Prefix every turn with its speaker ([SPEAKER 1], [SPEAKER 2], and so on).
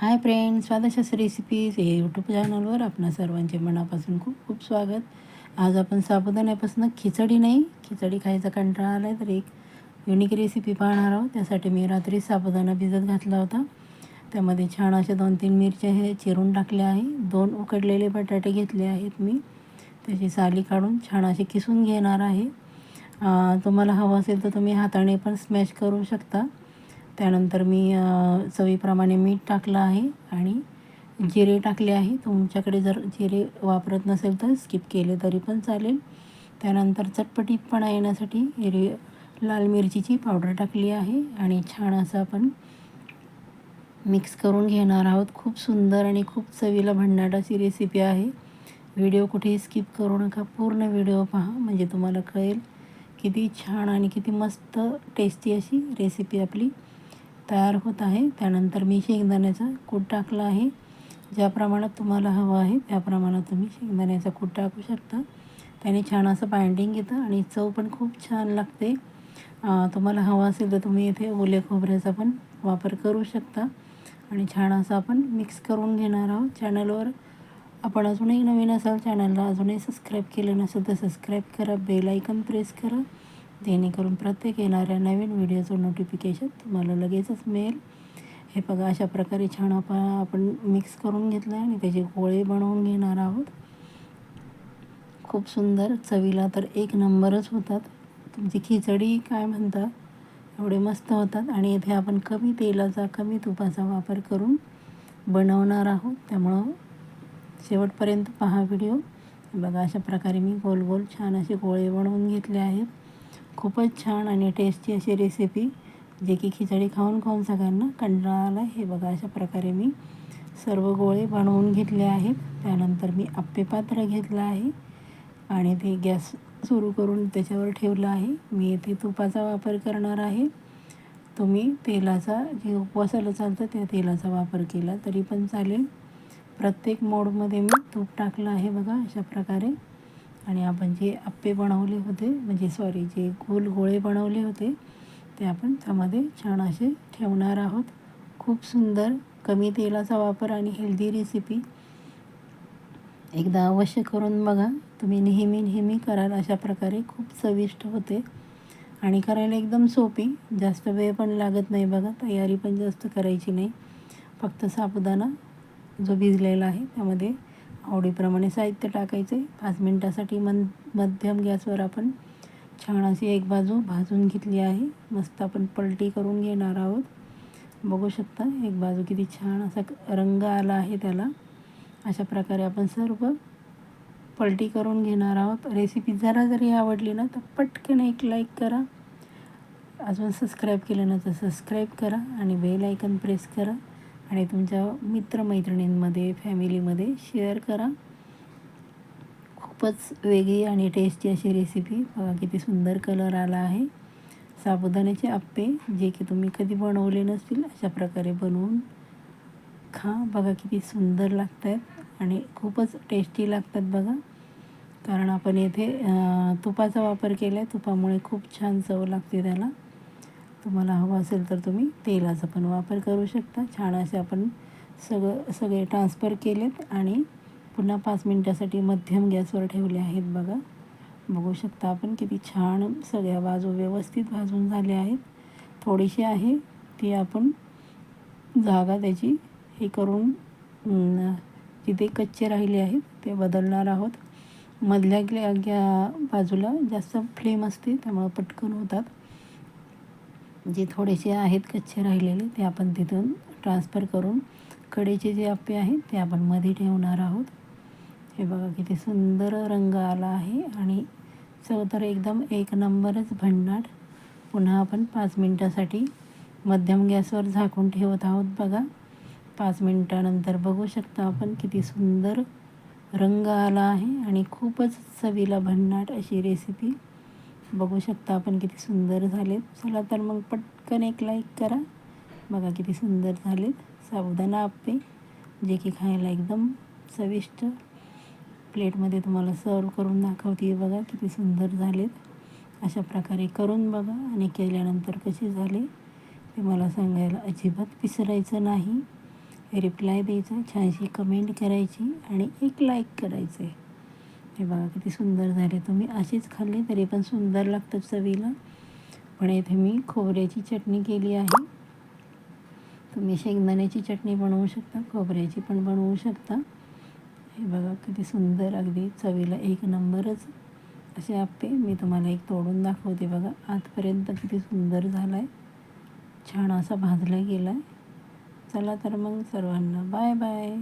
[SPEAKER 1] हाय friend स्वादशास recipes हे YouTube चॅनलवर आपणा सर्वांचे मनापासून खूप खूप स्वागत. आज आपण साबुदाण्यापासून खिचडी नाही खिचडी खायचा कंटाळा आला तर एक युनिक रेसिपी पाहणार आहोत. त्यासाठी मी रात्री साबुदाणा भिजत घातला होता. त्यामध्ये छान अशा दोन तीन मिरच्या हे चिरून टाकल्या आहे. दोन उकडलेले बटाटे घेतले आहेत मी. त्याची साली काढून छान असे किसून घेणार आहे. तुम्हाला हवं असेल तर तुम्ही हाताने पण स्मॅश करू शकता. त्यानंतर मी चवीप्रमाणे मीठ टाकलं आहे आणि जिरे टाकले आहे. तुमच्याकडे जर जिरे वापरत नसेल तर स्किप केले तरी पण चालेल. त्यानंतर चटपटीतपणा येण्यासाठी हिरवी लाल मिरचीची पावडर टाकली आहे आणि छान असं आपण मिक्स करून घेणार आहोत. खूप सुंदर आणि खूप चवीला भन्नाट अशी रेसिपी आहे. व्हिडिओ कुठेही स्किप करू नका. पूर्ण व्हिडिओ पहा. म्हणजे तुम्हाला कळेल किती छान आणि किती मस्त टेस्टी अशी रेसिपी आपली तयार होत आहे. त्यानंतर मी शेंगदाण्याचा कूट टाकला आहे. ज्या प्रमाणात तुम्हाला हवं आहे त्या प्रमाणात तुम्ही शेंगदाण्याचा कूट टाकू शकता. त्याने छान असं बाइंडिंग येतं आणि चव पण खूप छान लागते. तुम्हाला हवं असेल तर तुम्ही इथे ओले खोबऱ्याचा पण वापर करू शकता. आणि छान असं आपण मिक्स करून घेणार आहोत. चॅनलवर आपण अजूनही नवीन असाल चॅनलला अजूनही सबस्क्राईब केलं नसेल तर सबस्क्राईब करा. बेल आयकन प्रेस करा. जेणेकरून प्रत्येक येणाऱ्या नवीन व्हिडिओचं नोटिफिकेशन तुम्हाला लगेचच मिळेल. हे बघा अशा प्रकारे छान आपण आपण मिक्स करून घेतलं आहे आणि त्याचे गोळे बनवून घेणार आहोत. खूप सुंदर चवीला तर एक नंबरच होतात. तुमची खिचडी काय म्हणता एवढे मस्त होतात आणि इथे आपण कमी तेलाचा कमी तुपाचा वापर करून बनवणार आहोत. त्यामुळं शेवटपर्यंत पहा व्हिडिओ बघा अशा प्रकारे मी गोल गोल छान असे गोळे बनवून घेतले आहेत. खूपच छान आणि टेस्टी अशी रेसिपी जे की खिचडी खाऊन खाऊन सगळ्यांना कंटाळा आला हे बघा अशा प्रकारे मी सर्व गोळे बनवून घेतले आहेत. त्यानंतर मी आप्पे पात्र घेतलं आहे आणि ते गॅस सुरू करून त्याच्यावर ठेवलं आहे. मी येथे तुपाचा वापर करणार आहे. तुम्ही तेलाचा जे उपवासाला चालतं त्या तेलाचा वापर केला तरी पण चालेल. प्रत्येक मोडमध्ये मी तूप टाकलं आहे बघा अशा प्रकारे. आणि आपण जे आप्पे बनवले होते म्हणजे सॉरी जे गोल गोळे बनवले होते ते आपण त्यामध्ये छान असे ठेवणार आहोत. खूप सुंदर कमी तेलाचा वापर आणि हेल्दी रेसिपी एकदा अवश्य करून बघा. तुम्ही नेहमी नेहमी कराल अशा प्रकारे. खूप चविष्ट होते. आणि करायला एकदम सोपी. जास्त वेळ पण लागत नाही बघा. तयारी पण जास्त करायची नाही. फक्त साबुदाणा जो भिजलेला आहे त्यामध्ये आवडीप्रमाणे साहित्य टाकायचे. पाच मिनटासाठी मन मध्यम गॅसवर आपण छान अशी एक बाजू भाजून घेतली आहे. मस्त आपण पलटी करून घेणार आहोत. बघू शकता एक बाजू किती छान असा रंग आला आहे त्याला. अशा प्रकारे आपण सर्व पलटी करून घेणार आहोत. रेसिपी जरा जरी आवडली ना तर पटकन एक लाईक करा. अजून सबस्क्राईब केलं ना तर सबस्क्राईब करा आणि बेल आयकन प्रेस करा. आणि तुमच्या मित्रमैत्रिणींमध्ये फॅमिलीमध्ये शेअर करा. खूपच वेगळी आणि टेस्टी अशी रेसिपी. बघा किती सुंदर कलर आला आहे. साबुदाण्याचे आप्पे जे की तुम्ही कधी बनवले नसतील अशा प्रकारे बनवून खा. बघा किती सुंदर लागत आहेत आणि खूपच टेस्टी लागतात बघा. कारण आपण येथे तुपाचा वापर केला आहे तुपामुळे खूप छान चव लागते त्याला. तुम्हाला हवं असेल तर तुम्ही तेलाचा पण वापर करू शकता. छान असे आपण सगळं सगळे ट्रान्सफर केलेत आणि पुन्हा पाच मिनटासाठी मध्यम गॅसवर ठेवले आहेत बघा. बघू शकता आपण किती छान सगळ्या बाजू व्यवस्थित भाजून झाल्या आहेत. थोडीशी आहे ती आपण जागा त्याची हे करून जिथे कच्चे राहिले आहेत ते बदलणार आहोत. मधल्या ग्या बाजूला जास्त फ्लेम असते त्यामुळं पटकन होतात. जे थोडेसे आहेत कच्चे राहिलेले ते आपण तिथून ट्रान्सफर करून कडेचे जे आप्पे आहेत ते आपण मध्ये ठेवणार आहोत. हे बघा किती सुंदर रंग आला आहे आणि चव तर एकदम एक नंबरच भन्नाट पुन्हा आपण पाच मिनटासाठी मध्यम गॅसवर झाकून ठेवत आहोत बघा. पाच मिनटानंतर बघू शकता आपण किती सुंदर रंग आला आहे आणि खूपच चवीला भन्नाट अशी रेसिपी बघू शकता आपण किती सुंदर झालेत. चला तर मग पटकन एक लाईक करा. बघा किती सुंदर झालेत. साबुदाणा आप्पे जे की खायला एकदम चविष्ट. प्लेटमध्ये तुम्हाला सर्व करून दाखवते बघा किती सुंदर झालेत. अशा प्रकारे करून बघा आणि केल्यानंतर कसे झाले ते मला सांगायला अजिबात विसरायचं नाही. रिप्लाय द्यायचा छानशी कमेंट करायची आणि एक लाईक करायचं आहे हे बघा किती सुंदर झाले. तुम्ही असेच खाल्ले तरी पण सुंदर लागतात चवीला. पण इथे मी खोबऱ्याची चटणी केली आहे. तुम्ही शेंगदाण्याची चटणी बनवू शकता खोबऱ्याची पण बनवू शकता. हे बघा किती सुंदर अगदी चवीला एक नंबरच असे आपते मी तुम्हाला एक तोडून दाखवते बघा. आजपर्यंत किती सुंदर झाला आहे छान असा भाजला गेला आहे चला तर मग सर्वांना बाय बाय.